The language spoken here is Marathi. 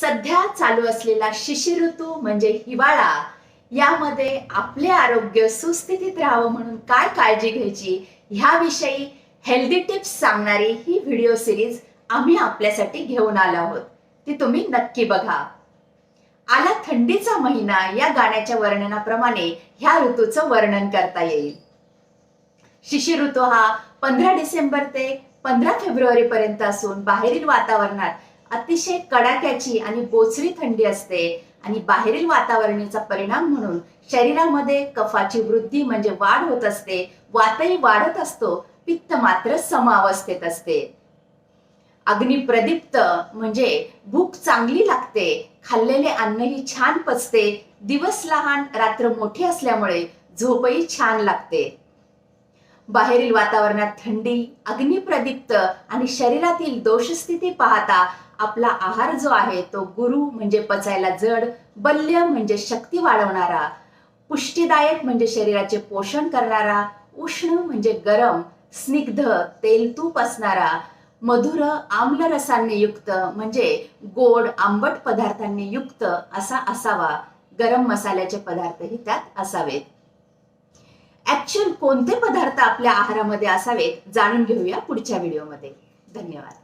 सध्या चालू असलेला शिशिर ऋतू म्हणजे हिवाळा यामध्ये आपले आरोग्य सुस्थितीत राहावं म्हणून काय काळजी घ्यायची ह्याविषयी हेल्दी टिप्स सांगणारी ही व्हिडिओ सिरीज आम्ही आपल्यासाठी घेऊन आलो आहोत. ती तुम्ही नक्की बघा. आला थंडीचा महिना या गाण्याच्या वर्णनाप्रमाणे ह्या ऋतूचं वर्णन करता येईल. शिशिर ऋतू हा पंधरा डिसेंबर ते पंधरा फेब्रुवारी पर्यंत असून बाहेरील वातावरणात अतिशय कडाक्याची आणि बोचरी थंडी असते आणि बाहेरील वातावरणीचा परिणाम म्हणून शरीरामध्ये कफाची वृद्धी म्हणजे वाढ होत असते. वातही वाढत असतो. पित्त मात्र समावस्थेत असते. अग्निप्रदीप्त म्हणजे भूक चांगली लागते. खाल्लेले अन्नही छान पचते. दिवस लहान रात्र मोठी असल्यामुळे झोपही छान लागते. बाहेरील वातावरणात थंडी अग्निप्रदीप्त आणि शरीरातील दोषस्थिती पाहता आपला आहार जो आहे तो गुरु म्हणजे पचायला जड बल्य म्हणजे शक्ती वाढवणारा पुष्टीदायक म्हणजे शरीराचे पोषण करणारा उष्ण म्हणजे गरम स्निग्ध तेलतूप असणारा मधुर आम्ल रसांनी युक्त म्हणजे गोड आंबट पदार्थांनी युक्त असा असावा. गरम मसाल्याचे पदार्थही त्यात असावेत. ऍक्च्युअल कोणते पदार्थ आपल्या आहारामध्ये असावेत जाणून घेऊया पुढच्या व्हिडिओमध्ये. धन्यवाद.